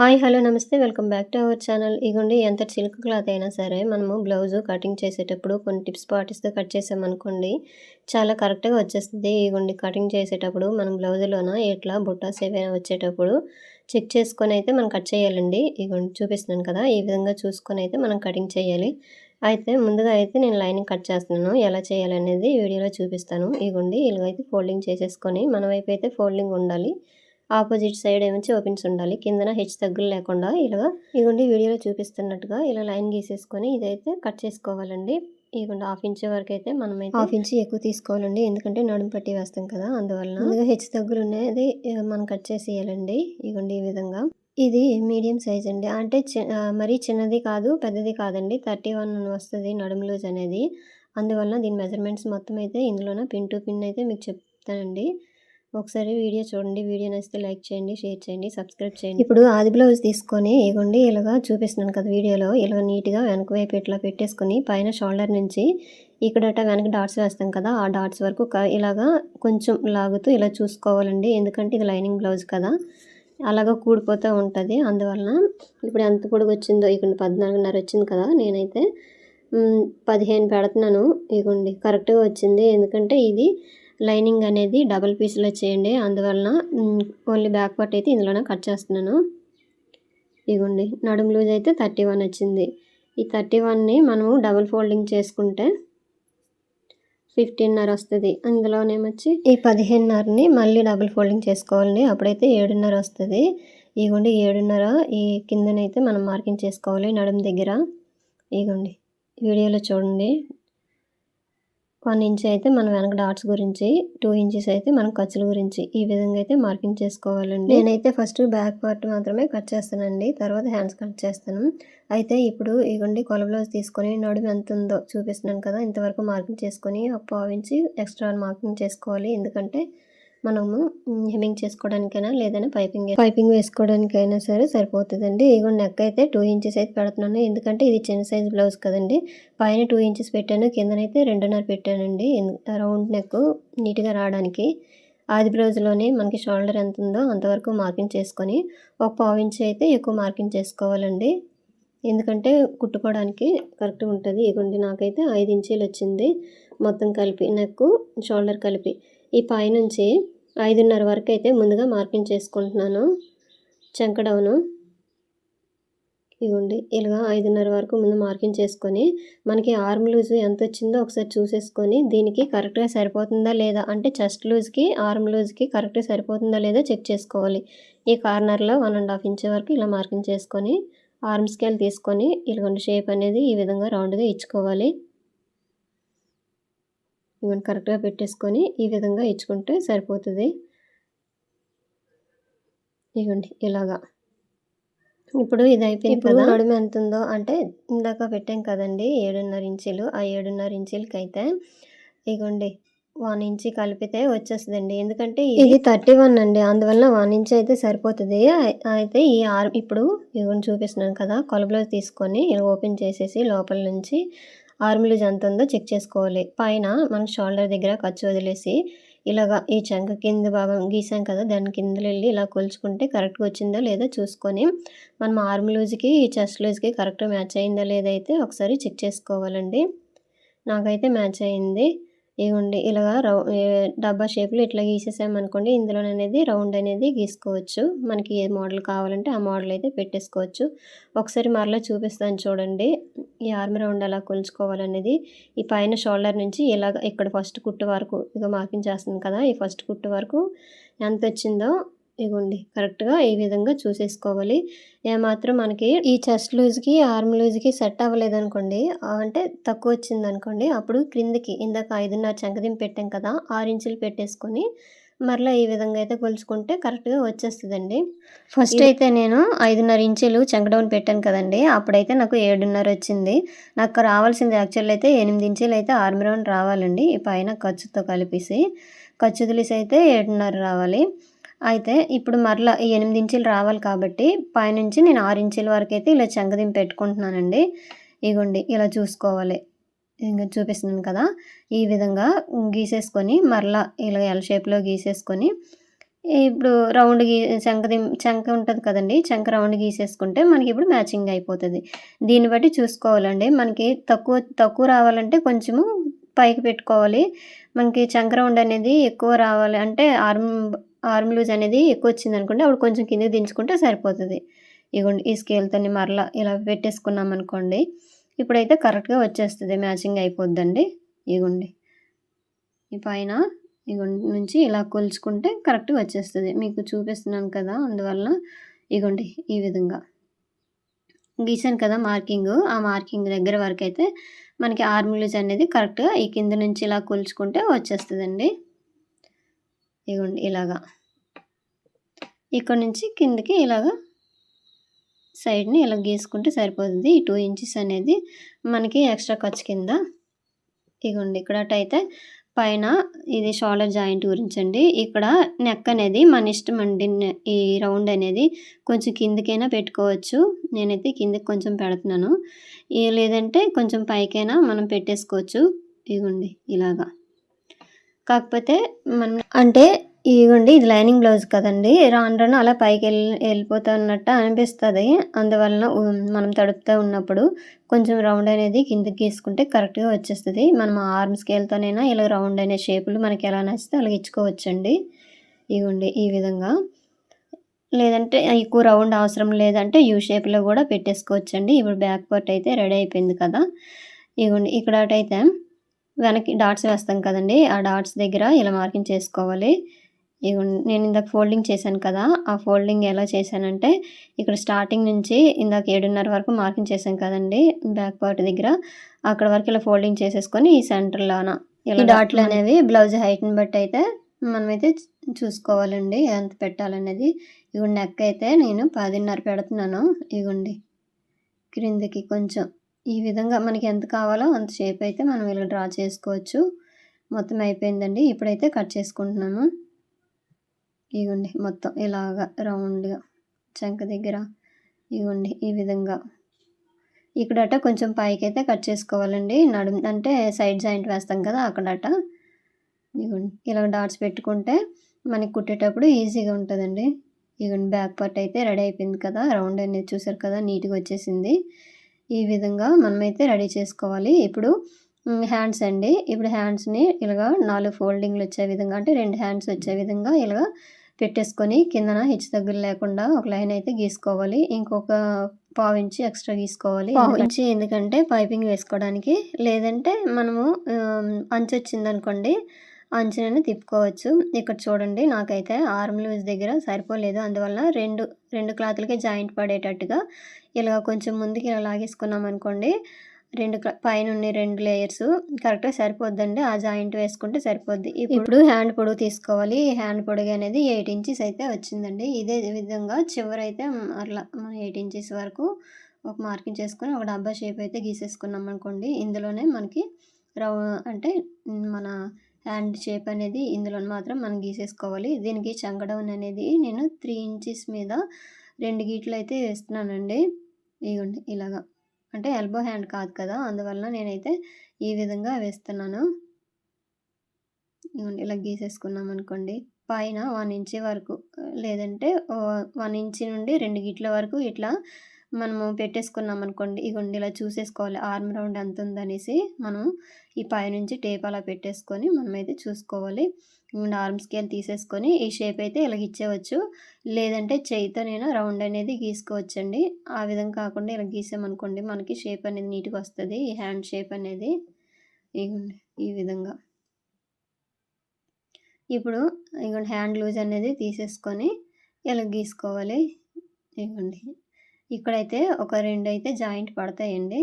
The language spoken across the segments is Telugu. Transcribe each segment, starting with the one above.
హాయ్ హలో నమస్తే. Welcome back to our channel. ఇగోండి ఎంత సిల్క్ క్లాత్ అయినా సరే మనము బ్లౌజ్ కటింగ్ చేసేటప్పుడు కొన్ని టిప్స్ పాటిస్తూ కట్ చేసామనుకోండి చాలా కరెక్ట్గా వచ్చేస్తుంది. ఇగోండి కటింగ్ చేసేటప్పుడు మనం బ్లౌజ్లోన ఎట్లా బుట్టాస్ ఏవైనా వచ్చేటప్పుడు చెక్ చేసుకొని అయితే మనం కట్ చేయాలండి. ఇగోండి చూపిస్తున్నాను కదా ఈ విధంగా చూసుకొని అయితే మనం కటింగ్ చేయాలి. అయితే ముందుగా అయితే నేను లైనింగ్ కట్ చేస్తున్నాను. ఎలా చేయాలనేది వీడియోలో చూపిస్తాను. ఇగోండి ఇలాగైతే ఫోల్డింగ్ చేసేసుకొని మన వైపు అయితే ఫోల్డింగ్ ఉండాలి. ఆపోజిట్ సైడ్ ఏమించి ఓపెన్స్ ఉండాలి. కిందన హెచ్ తగ్గులు లేకుండా ఇలాగా ఇదిగోండి వీడియోలో చూపిస్తున్నట్టుగా ఇలా లైన్ గీసేసుకొని ఇదైతే కట్ చేసుకోవాలండి. ఇదిగోండి హాఫ్ ఇంచ్ వరకు అయితే మనం హాఫ్ ఇంచ్ ఎక్కువ తీసుకోవాలండి. ఎందుకంటే నడుము పట్టి వేస్తాం కదా అందువలన. ముందుగా హెచ్ తగ్గులు ఉన్నాయి. మనం కట్ చేసేయాలండి. ఇదిగోండి ఈ విధంగా. ఇది మీడియం సైజ్ అండి. అంటే మరీ చిన్నది కాదు పెద్దది కాదండి. థర్టీ వన్ వస్తుంది నడుము లూజ్ అనేది. అందువల్ల దీని మెజర్మెంట్స్ మొత్తం అయితే ఇందులోన పిన్ టు పిన్ అయితే మీకు చెప్తానండి. ఒకసారి వీడియో చూడండి. వీడియో నచ్చితే లైక్ చేయండి షేర్ చేయండి సబ్స్క్రైబ్ చేయండి. ఇప్పుడు ఆది బ్లౌజ్ తీసుకొని ఇగోండి ఇలాగా చూపిస్తున్నాను కదా వీడియోలో. ఇలా నీట్గా వెనక వైపు ఇట్లా పెట్టేసుకొని పైన షోల్డర్ నుంచి ఇక్కడట వెనక డాట్స్ వేస్తాం కదా ఆ డాట్స్ వరకు ఇలాగా కొంచెం లాగుతూ ఇలా చూసుకోవాలండి. ఎందుకంటే ఇది లైనింగ్ బ్లౌజ్ కదా అలాగా కూడిపోతూ ఉంటుంది. అందువలన ఇప్పుడు ఎంత పొడుగు వచ్చిందో ఇక్కడ పద్నాలుగున్నర వచ్చింది కదా నేనైతే పదిహేను పెడుతున్నాను. ఇగోండి కరెక్ట్గా వచ్చింది. ఎందుకంటే ఇది లైనింగ్ అనేది డబల్ పీస్లో చేయండి. అందువలన ఓన్లీ బ్యాక్ పార్ట్ అయితే ఇందులోనే కట్ చేస్తున్నాను. ఇగోండి నడుము లూజ్ అయితే థర్టీ వన్ వచ్చింది. ఈ థర్టీ వన్ని మనము డబుల్ ఫోల్డింగ్ చేసుకుంటే ఫిఫ్టీన్నర వస్తుంది. అందులోనేమొచ్చి ఈ పదిహేనున్నరని మళ్ళీ డబుల్ ఫోల్డింగ్ చేసుకోవాలండి. అప్పుడైతే ఏడున్నర వస్తుంది. ఇగోండి ఏడున్నర ఈ కిందనైతే మనం మార్కింగ్ చేసుకోవాలి నడుము దగ్గర. ఇగోండి వీడియోలో చూడండి. వన్ ఇంచ్ అయితే మనం వెనక డాట్స్ గురించి టూ ఇంచెస్ అయితే మనం ఖర్చుల గురించి ఈ విధంగా అయితే మార్కింగ్ చేసుకోవాలండి. నేనైతే ఫస్ట్ బ్యాక్ పార్ట్ మాత్రమే కట్ చేస్తానండి. తర్వాత హ్యాండ్స్ కట్ చేస్తాను. అయితే ఇప్పుడు ఇగోండి కొల బ్లౌజ్ తీసుకొని నడుము ఎంత ఉందో చూపిస్తున్నాను కదా ఇంతవరకు మార్కింగ్ చేసుకొని ఒక పావు ఇంచి ఎక్స్ట్రా మార్కింగ్ చేసుకోవాలి. ఎందుకంటే మనము హెమ్మింగ్ చేసుకోవడానికైనా లేదైనా పైపింగ్ పైపింగ్ వేసుకోవడానికైనా సరే సరిపోతుందండి. ఇగో నెక్ అయితే టూ ఇంచెస్ అయితే పెడుతున్నాను. ఎందుకంటే ఇది చిన్న సైజ్ బ్లౌజ్ కదండి. పైన టూ ఇంచెస్ పెట్టాను. కిందనైతే రెండున్నర పెట్టానండి. రౌండ్ నెక్ నీట్గా రావడానికి. ఆది బ్లౌజ్లోనే మనకి షోల్డర్ ఎంత ఉందో అంతవరకు మార్కింగ్ చేసుకొని ఒక పావు ఇంచ్ అయితే ఎక్కువ మార్కింగ్ చేసుకోవాలండి. ఎందుకంటే కుట్టుకోవడానికి కరెక్ట్గా ఉంటుంది. ఇగోండి నాకైతే ఐదు ఇంచీలు వచ్చింది. మొత్తం కలిపి నెక్ షోల్డర్ కలిపి. ఈ పైనుంచి ఐదున్నర వరకు అయితే ముందుగా మార్కింగ్ చేసుకుంటున్నాను. చెంకడౌను. ఇవ్వండి. ఇలాగా ఐదున్నర వరకు ముందు మార్కింగ్ చేసుకొని మనకి ఆర్మ్ లూజ్ ఎంత వచ్చిందో ఒకసారి చూసేసుకొని దీనికి కరెక్ట్గా సరిపోతుందా లేదా అంటే చెస్ట్ లూజ్కి ఆర్మ్ లూజ్కి కరెక్ట్గా సరిపోతుందా లేదా చెక్ చేసుకోవాలి. ఈ కార్నర్లో వన్ అండ్ హాఫ్ ఇంచ్ వరకు ఇలా మార్కింగ్ చేసుకొని ఆర్మ్ స్కేల్ తీసుకొని ఇలాగండి షేప్ అనేది ఈ విధంగా రౌండ్గా ఇచ్చుకోవాలి. ఇవన్నీ కరెక్ట్గా పెట్టేసుకొని ఈ విధంగా ఇచ్చుకుంటే సరిపోతుంది. ఇవ్వండి ఇలాగా. ఇప్పుడు ఇది అయిపోయింది కదా? నడుము ఎంత ఉందో అంటే ఇందాక పెట్టాం కదండి ఏడున్నర ఇంచులు. ఆ ఏడున్నర ఇంచులకి అయితే ఇగోండి వన్ ఇంచ్ కలిపితే వచ్చేస్తుందండి. ఎందుకంటే ఇది థర్టీ వన్ అండి అందువల్ల వన్ ఇంచ్ అయితే సరిపోతుంది. అయితే ఈ ఆర్ ఇప్పుడు ఇవన్నీ చూపిస్తున్నాను కదా కొలబ్లౌజ్ తీసుకొని ఓపెన్ చేసేసి లోపల నుంచి ఆర్మ్ లూజ్ ఎంత ఉందో చెక్ చేసుకోవాలి. పైన మన షోల్డర్ దగ్గర ఖర్చు వదిలేసి ఇలాగా ఈ చంక కింద భాగం గీసాం కదా దాని కింద వెళ్ళి ఇలా కొలుచుకుంటే కరెక్ట్గా వచ్చిందో లేదో చూసుకొని మనం ఆర్మ్ లూజ్కి ఈ చెస్ట్ లూజ్కి కరెక్ట్గా మ్యాచ్ అయిందా లేదైతే ఒకసారి చెక్ చేసుకోవాలండి. నాకైతే మ్యాచ్ అయింది. ఇవ్వండి ఇలాగా రౌ డబ్బా షేప్లో ఇట్లా గీసేసామనుకోండి ఇందులో అనేది రౌండ్ అనేది గీసుకోవచ్చు. మనకి ఏ మోడల్ కావాలంటే ఆ మోడల్ అయితే పెట్టేసుకోవచ్చు. ఒకసారి మరలా చూపిస్తాను చూడండి. ఈ ఆర్మ్ రౌండ్ ఎలా కొలుచుకోవాలనేది. ఈ పైన షోల్డర్ నుంచి ఇలాగ ఇక్కడ ఫస్ట్ కుట్టు వరకు ఇక మార్కింగ్ చేస్తుంది కదా ఈ ఫస్ట్ కుట్టు వరకు ఎంత వచ్చిందో ఇగోండి కరెక్ట్గా ఈ విధంగా చూసేసుకోవాలి. ఏమాత్రం మనకి ఈ చెస్ట్ లూజ్కి ఆర్మ్ లూజ్కి సెట్ అవ్వలేదు అనుకోండి అంటే తక్కువ వచ్చింది అనుకోండి అప్పుడు క్రిందికి ఇందాక ఐదున్నర చంకదింపు పెట్టాం కదా ఆరు ఇంచులు పెట్టేసుకొని మరలా ఈ విధంగా అయితే కొలుచుకుంటే కరెక్ట్గా వచ్చేస్తుందండి. ఫస్ట్ అయితే నేను ఐదున్నర ఇంచులు చంకడౌన్ పెట్టాను కదండి అప్పుడైతే నాకు ఏడున్నర వచ్చింది. నాకు రావాల్సింది యాక్చువల్ అయితే ఎనిమిది ఇంచులు అయితే ఆర్మ్ రౌండ్ రావాలండి ఈ పైన ఖర్చుతో కలిపేసి. ఖర్చు తెలిసి అయితే ఏడున్నర రావాలి. అయితే ఇప్పుడు మరలా ఈ ఎనిమిది ఇంచులు రావాలి కాబట్టి పైనుంచి నేను ఆరు ఇంచుల వరకు అయితే ఇలా చెంగదింపు పెట్టుకుంటున్నానండి ఇగోండి ఇలా చూసుకోవాలి ఇంకా చూపిస్తున్నాను కదా ఈ విధంగా గీసేసుకొని మరలా ఇలా ఎల్ షేప్లో గీసేసుకొని ఇప్పుడు రౌండ్ గీ చంకది చంక ఉంటుంది కదండి చంక రౌండ్ గీసేసుకుంటే మనకి ఇప్పుడు మ్యాచింగ్ అయిపోతుంది దీన్ని బట్టి చూసుకోవాలండి. మనకి తక్కువ తక్కువ రావాలంటే కొంచెము పైకి పెట్టుకోవాలి. మనకి చంక రౌండ్ అనేది ఎక్కువ రావాలి అంటే ఆర్మ్ ఆర్మ్ లూజ్ అనేది ఎక్కువ వచ్చింది అనుకోండి అప్పుడు కొంచెం కిందకి దించుకుంటే సరిపోతుంది ఇగోండి ఈ స్కేల్‌తోని మరలా ఇలా పెట్టేసుకున్నామనుకోండి. ఇప్పుడైతే కరెక్ట్‌గా వచ్చేస్తుంది మ్యాచింగ్ అయిపోద్దండి. ఇగోండి. ఈ పైన ఇగోండి నుంచి ఇలా కొలుచుకుంటే కరెక్ట్‌గా వచ్చేస్తుంది మీకు చూపిస్తున్నాను కదా! అందువల్ల ఇగోండి ఈ విధంగా. గీసాను కదా మార్కింగ్ ఆ మార్కింగ్ దగ్గర వరకు అయితే మనకి ఆర్మ్ లూజ్ అనేది కరెక్ట్‌గా ఈ కింద నుంచి ఇలా కొలుచుకుంటే వచ్చేస్తుందండి ఇగోండి ఇలాగా. ఇక్కడ నుంచి కిందకి ఇలాగ సైడ్‌ని ఇలా గీసుకుంటే సరిపోతుంది ఈ టూ ఇంచెస్ అనేది మనకి ఎక్స్‌ట్రా ఖర్చు కింద. ఇగోండి ఇక్కడటైతే పైన ఇది షోల్డర్ జాయింట్ గురించండి. ఇక్కడ నెక్ అనేది మన ఇష్టం అండి ఈ రౌండ్ అనేది కొంచెం కిందకైనా పెట్టుకోవచ్చు. నేనైతే కిందకి కొంచెం పెడుతున్నాను. ఈ లేదంటే కొంచెం పైకైనా మనం పెట్టేసుకోవచ్చు. ఇగోండి ఇలాగా. కాకపోతే మనం అంటే ఇదిగోండి ఇది లైనింగ్ బ్లౌజ్ కదండి రాను రాను అలా వెళ్ళి ఎళ్ళిపోతున్నట్టు అనిపిస్తుంది అందువలన మనం తడుపుతూ ఉన్నప్పుడు కొంచెం రౌండ్ అనేది కిందకి గీసుకుంటే కరెక్ట్‌గా వచ్చేస్తుంది మనం ఆర్మ్ స్కేల్‌తోనైనా ఇలా రౌండ్ అనే షేపులు మనకి ఎలా నచ్చితే అలా ఇచ్చుకోవచ్చండి. ఇదిగోండి ఈ విధంగా. లేదంటే ఎక్కువ రౌండ్ అవసరం లేదంటే యూ షేప్‌లో కూడా పెట్టేసుకోవచ్చండి. ఇప్పుడు బ్యాక్ పార్ట్ అయితే రెడీ అయిపోయింది కదా! ఇదిగోండి ఇక్కడ అటైతే వెనక్కి డాట్స్ వేస్తాం కదండి ఆ డాట్స్ దగ్గర ఇలా మార్కింగ్ చేసుకోవాలి. ఇగోండి నేను ఇందాక ఫోల్డింగ్ చేశాను కదా! ఆ ఫోల్డింగ్ ఎలా చేశానంటే ఇక్కడ స్టార్టింగ్ నుంచి ఇందాక 7:30 వరకు మార్కింగ్ చేశాం కదండీ! బ్యాక్ పార్ట్ దగ్గర అక్కడ వరకు ఇలా ఫోల్డింగ్ చేసేసుకొని ఈ సెంటర్‌లోన ఈ డాట్లు అనేవి బ్లౌజ్ హైట్‌ని బట్టి అయితే మనమైతే చూసుకోవాలండి. ఎంత పెట్టాలనేది. ఇగోండి నెక్ అయితే నేను 10:30 పెడుతున్నాను. ఇగోండి. క్రిందకి కొంచెం ఈ విధంగా మనకి ఎంత కావాలో అంత షేప్ అయితే మనం ఇలా డ్రా చేసుకోవచ్చు. మొత్తం అయిపోయిందండి. ఇప్పుడైతే కట్ చేసుకుంటున్నాము. ఇగోండి మొత్తం ఇలాగా రౌండ్‌గా చంక దగ్గర ఇగోండి ఈ విధంగా. ఇక్కడట కొంచెం పైకైతే కట్ చేసుకోవాలండి. నడుం అంటే సైడ్ జాయింట్ వేస్తాం కదా! అక్కడట. ఇగోండి ఇలా డాట్స్ పెట్టుకుంటే మనకి కుట్టేటప్పుడు ఈజీగా ఉంటదండి. ఇగోండి బ్యాక్ పార్ట్ అయితే రెడీ అయిపోయింది కదా! రౌండ్ అనేది చూసారు కదా! నీట్‌గా వచ్చేసింది. ఈ విధంగా మనమైతే రెడీ చేసుకోవాలి. ఇప్పుడు హ్యాండ్స్ అండి. ఇప్పుడు హ్యాండ్స్‌ని ఇలాగా నాలుగు ఫోల్డింగ్‌లు వచ్చే విధంగా అంటే రెండు హ్యాండ్స్ వచ్చే విధంగా ఇలాగా పెట్టేసుకొని కిందన హెచ్చుతగ్గులు లేకుండా ఒక లైన్ అయితే గీసుకోవాలి. ఇంకొక పావించి ఎక్స్‌ట్రా గీసుకోవాలి. పావించి ఎందుకంటే పైపింగ్ వేసుకోవడానికి. లేదంటే మనము ఆహ్, అంచొచ్చిందనుకోండి అంచునైనా తిప్పుకోవచ్చు. ఇక్కడ చూడండి నాకైతే ఆర్మ్ లూజ్ దగ్గర సరిపోలేదు. అందువలన 2, 2 క్లాతులకి జాయింట్ పడేటట్టుగా ఇలాగ కొంచెం ముందుకి ఇలా లాగేసుకున్నామనుకోండి 2 క్లా పైనున్న 2 లేయర్స్ కరెక్ట్‌గా సరిపోద్దండి. ఆ జాయింట్ వేసుకుంటే సరిపోద్ది. ఇప్పుడు హ్యాండ్ పొడుగు తీసుకోవాలి. హ్యాండ్ పొడుగు అనేది ఎయిట్ ఇంచెస్ అయితే వచ్చిందండి. ఇదే విధంగా చివరైతే అట్లా ఎయిట్ ఇంచెస్ వరకు ఒక మార్కింగ్ చేసుకొని ఒక డబ్బా షేప్ అయితే గీసేసుకున్నామనుకోండి. ఇందులోనే మనకి రౌ అంటే మన హ్యాండ్ షేప్ అనేది ఇందులోనే మాత్రం మనం గీసేసుకోవాలి. దీనికి చంకడౌన్ అనేది నేను త్రీ ఇంచెస్ మీద రెండు గీట్లు అయితే వేస్తున్నానండి. ఇగోండి ఇలాగా. అంటే ఎల్బో హ్యాండ్ కాదు కదా! అందువలన నేనైతే ఈ విధంగా వేస్తున్నాను. ఇలా ఇలా గీసేసుకున్నామనుకోండి. పైన వన్ ఇంచ్ వరకు లేదంటే వన్ ఇంచ్ నుండి రెండు గిట్ల వరకు ఇట్లా మనము పెట్టేసుకున్నాం అనుకోండి ఇగోండి ఇలా చూసేసుకోవాలి. ఆర్మ్ రౌండ్ ఎంత ఉందనేసి మనం ఈ పైనుంచి టేప్ అలా పెట్టేసుకొని మనమైతే చూసుకోవాలి. ఆర్మ్ స్కేల్ తీసేసుకొని ఈ షేప్ అయితే ఇలా ఇచ్చేయవచ్చు. లేదంటే చేయితోనైనా రౌండ్ అనేది గీసుకోవచ్చండి. ఆ విధంగా కాకుండా ఇలా గీసామనుకోండి మనకి షేప్ అనేది నీట్‌గా వస్తుంది ఈ హ్యాండ్ షేప్ అనేది. ఈ విధంగా. ఇప్పుడు ఇగోండి హ్యాండ్ లూజ్ అనేది తీసేసుకొని ఇలా గీసుకోవాలి. ఇగోండి. ఇక్కడైతే ఒక రెండు అయితే జాయింట్ పడతాయండి.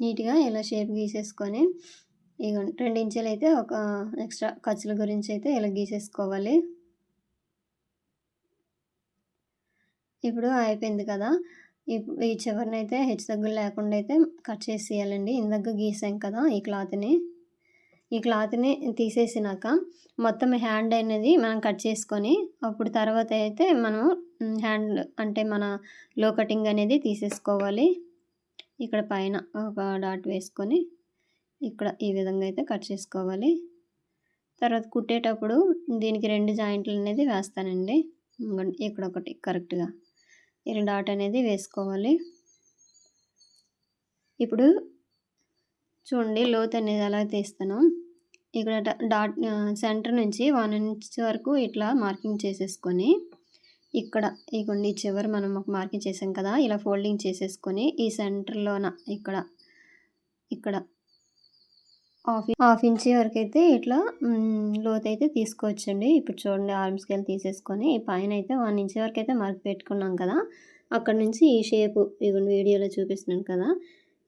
నీట్‌గా ఇలా షేప్ గీసేసుకొని ఇగోండి 2 అయితే ఒక ఎక్స్‌ట్రా ఖర్చుల గురించి అయితే ఇలా గీసేసుకోవాలి. ఇప్పుడు అయిపోయింది కదా! ఈ ఈ హెచ్చు తగ్గులు లేకుండా అయితే కట్ చేసేయాలండి. ఇందాక గీసాం కదా! ఈ క్లాత్‌ని. ఈ క్లాత్‌ని తీసేసినాక మొత్తం హ్యాండ్ అనేది మనం కట్ చేసుకొని అప్పుడు తర్వాత అయితే మనం హ్యాండ్ అంటే మన లో కటింగ్ అనేది తీసేసుకోవాలి. ఇక్కడ పైన ఒక డాట్ వేసుకొని ఇక్కడ ఈ విధంగా అయితే కట్ చేసుకోవాలి. తర్వాత కుట్టేటప్పుడు దీనికి రెండు జాయింట్లు అనేది వేస్తానండి. ఇక్కడ ఒకటి కరెక్ట్గా ఈ డాట్ అనేది వేసుకోవాలి. ఇప్పుడు చూడండి లోత్ అనేది ఎలా తీస్తాను ఇక్కడ డాట్ సెంటర్ నుంచి వన్ ఇంచ్ వరకు ఇట్లా మార్కింగ్ చేసేసుకొని ఇక్కడ ఇగోండి చివరి మనం ఒక మార్కింగ్ చేసాం కదా ఇలా ఫోల్డింగ్ చేసేసుకొని ఈ సెంటర్లోన ఇక్కడ ఇక్కడ హాఫ్ హాఫ్ ఇంచ్ వరకు అయితే ఇట్లా లోత్ అయితే తీసుకోవచ్చండి. ఇప్పుడు చూడండి ఆర్మ్ స్కేల్ తీసేసుకొని ఈ పైన అయితే వన్ ఇంచ్ వరకు అయితే మార్క్ పెట్టుకున్నాం కదా. అక్కడ నుంచి ఈ షేప్ ఇవ్వండి వీడియోలో చూపిస్తున్నాను కదా.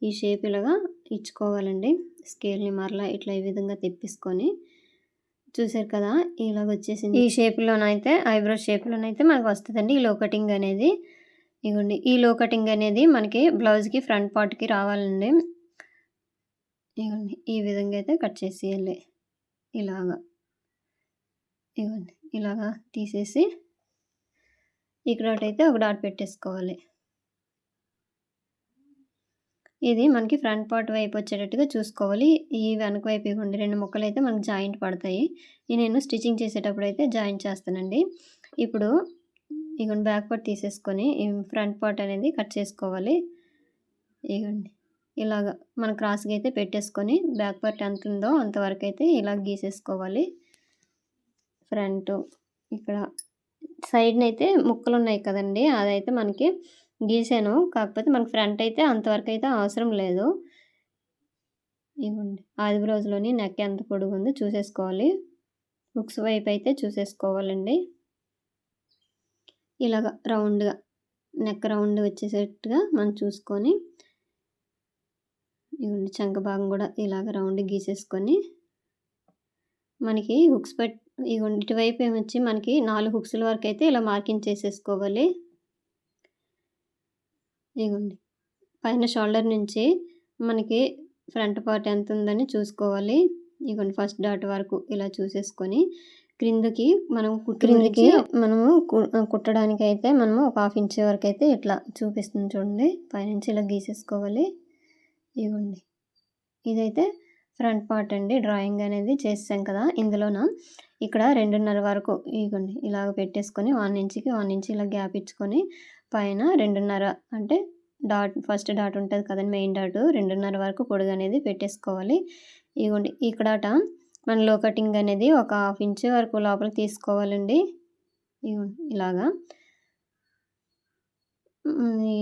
ఈ షేప్ ఇలాగా ఇచ్చుకోవాలండి. స్కేల్ని మరలా ఇట్లా ఈ విధంగా తెప్పించుకొని చూసారు కదా ఇలాగ వచ్చేసింది. ఈ షేప్లోనైతే ఐబ్రో షేప్లోనైతే మనకు వస్తుందండి ఈ లో కటింగ్ అనేది. ఇవ్వండి ఈ లో కటింగ్ అనేది మనకి బ్లౌజ్కి ఫ్రంట్ పార్ట్కి రావాలండి. ఇవ్వండి ఈ విధంగా అయితే కట్ చేసేయాలి. ఇలాగా. ఇవ్వండి ఇలాగా తీసేసి ఇక్కడ అయితే ఒక డాట్ పెట్టేసుకోవాలి. ఇది మనకి ఫ్రంట్ పార్ట్ వైపు వచ్చేటట్టుగా చూసుకోవాలి. ఈ వెనక వైపు ఇవ్వండి రెండు ముక్కలు అయితే మనకి జాయింట్ పడతాయి. ఇది నేను స్టిచ్చింగ్ చేసేటప్పుడు అయితే జాయింట్ చేస్తానండి. ఇప్పుడు ఇగోండి బ్యాక్ పార్ట్ తీసేసుకొని ఫ్రంట్ పార్ట్ అనేది కట్ చేసుకోవాలి. ఇగోండి. ఇలాగ మన క్రాస్గా అయితే పెట్టేసుకొని బ్యాక్ పార్ట్ ఎంత ఉందో అంతవరకు అయితే ఇలా గీసేసుకోవాలి. ఫ్రంట్ ఇక్కడ సైడ్న అయితే ముక్కలు ఉన్నాయి కదండి అదైతే మనకి గీసాను. కాకపోతే మనకి ఫ్రంట్ అయితే అంతవరకు అయితే అవసరం లేదు. ఇవ్వండి. ఆది రోజులోని నెక్ ఎంత పొడుగు ఉందో చూసేసుకోవాలి. బుక్స్ వైపు అయితే చూసేసుకోవాలండి. ఇలాగ రౌండ్గా నెక్ రౌండ్ వచ్చేసేట్టుగా మనం చూసుకొని ఇవ్వండి చంక భాగం కూడా ఇలాగ రౌండ్ గీసేసుకొని మనకి హుక్స్ పెట్ ఇవ్వండి ఇటువైపు ఏమొచ్చి మనకి నాలుగు హుక్స్ల వరకు అయితే ఇలా మార్కింగ్ చేసేసుకోవాలి. ఇవ్వండి పైన షోల్డర్ నుంచి మనకి ఫ్రంట్ పార్ట్ ఎంత ఉందని చూసుకోవాలి. ఇవ్వండి ఫస్ట్ డాట్ వరకు ఇలా చూసేసుకొని క్రిందకి మనం క్రిందకి మనము కుట్టడానికి అయితే మనము ఒక హాఫ్ ఇంచ్ వరకు అయితే ఇట్లా చూపిస్తుంది చూడండి. పైనుంచి ఇలా గీసేసుకోవాలి. ఇవ్వండి ఇదైతే ఫ్రంట్ పార్ట్ అండి. డ్రాయింగ్ అనేది చేసాం కదా ఇందులోన. ఇక్కడ రెండున్నర వరకు ఇవ్వండి ఇలాగ పెట్టేసుకొని వన్ ఇంచ్కి వన్ ఇంచ్ ఇలా గ్యాప్ ఇచ్చుకొని పైన రెండున్నర అంటే డాట్ ఫస్ట్ డాట్ ఉంటుంది కదండి మెయిన్ డాట్. రెండున్నర వరకు పొడుగు అనేది పెట్టేసుకోవాలి. ఇవ్వండి ఇక్కడట మన లో కటింగ్ అనేది ఒక హాఫ్ ఇంచ్ వరకు లోపల తీసుకోవాలండి. ఇవ్వండి ఇలాగా. ఈ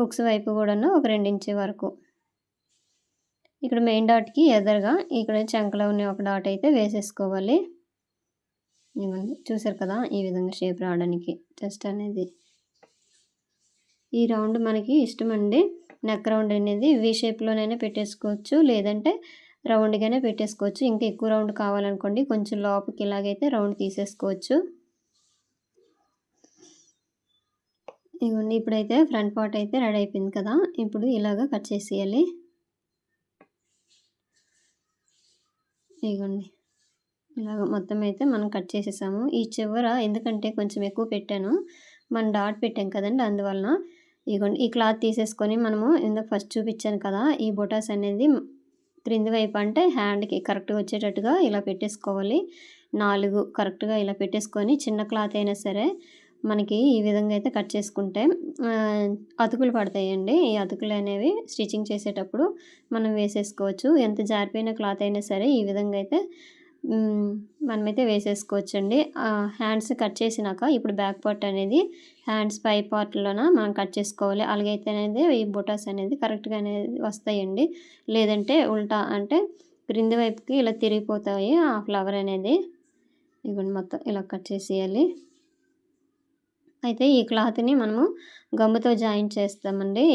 హుక్స్ వైపు కూడా ఒక రెండించు వరకు ఇక్కడ మెయిన్ డాట్కి ఎదర్గా ఇక్కడ చంకలో ఉన్న ఒక డాట్ అయితే వేసేసుకోవాలి. ఇవ్వండి. చూసారు కదా ఈ విధంగా షేప్ రావడానికి. జస్ట్ అనేది ఈ రౌండ్ మనకి ఇష్టమండి. నెక్ రౌండ్ అనేది వి షేప్లోనైనా పెట్టేసుకోవచ్చు. లేదంటే రౌండ్గానే పెట్టేసుకోవచ్చు. ఇంకా ఎక్కువ రౌండ్ కావాలనుకోండి కొంచెం లోపలికి ఇలాగైతే రౌండ్ తీసేసుకోవచ్చు. ఇవ్వండి. ఇప్పుడైతే ఫ్రంట్ పార్ట్ అయితే రెడీ అయిపోయింది కదా. ఇప్పుడు ఇలాగ కట్ చేసేయాలి. ఇగోండి. ఇలాగ మొత్తం అయితే మనం కట్ చేసేసాము. ఈ చివర ఎందుకంటే కొంచెం ఎక్కువ పెట్టాను. మనం డాట్ పెట్టాం కదండి అందువలన. ఇగోండి ఈ క్లాత్ తీసేసుకొని మనము ఇందాక ఫస్ట్ చూపించాను కదా ఈ బొటాస్ అనేది క్రింది వైపు అంటే హ్యాండ్కి కరెక్ట్గా వచ్చేటట్టుగా ఇలా పెట్టేసుకోవాలి. నాలుగు కరెక్ట్గా ఇలా పెట్టేసుకొని చిన్న క్లాత్ అయినా సరే మనకి ఈ విధంగా అయితే కట్ చేసుకుంటే అతుకులు పడతాయండి. ఈ అతుకులు అనేవి స్టిచ్చింగ్ చేసేటప్పుడు మనం వేసేసుకోవచ్చు. ఎంత జారిపోయిన క్లాత్ అయినా సరే ఈ విధంగా అయితే మనమైతే వేసేసుకోవచ్చు అండి హ్యాండ్స్ కట్ చేసినాక ఇప్పుడు బ్యాక్ పార్ట్ అనేది హ్యాండ్స్ పై పార్ట్లోన మనం కట్ చేసుకోవాలి. అలాగైతే అనేది ఈ బొటాస్ అనేది కరెక్ట్గా అనేది వస్తాయండి. లేదంటే ఉల్టా అంటే క్రింది వైపుకి ఇలా తిరిగిపోతాయి. ఆ ఫ్లవర్ అనేది ఇవ్వండి మొత్తం ఇలా కట్ చేసేయాలి. అయితే ఈ క్లాత్ని మనము గమ్ముతో జాయిన్ చేస్తామండి.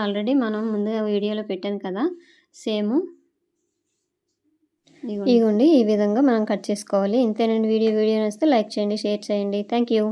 ఆల్రెడీ మనం ముందుగా వీడియోలో పెట్టాను కదా సేమ్. ఇదిగోండి ఈ విధంగా మనం కట్ చేసుకోవాలి. ఇంతేనండి వీడియో. వీడియో వస్తే లైక్ చేయండి షేర్ చేయండి. Thank you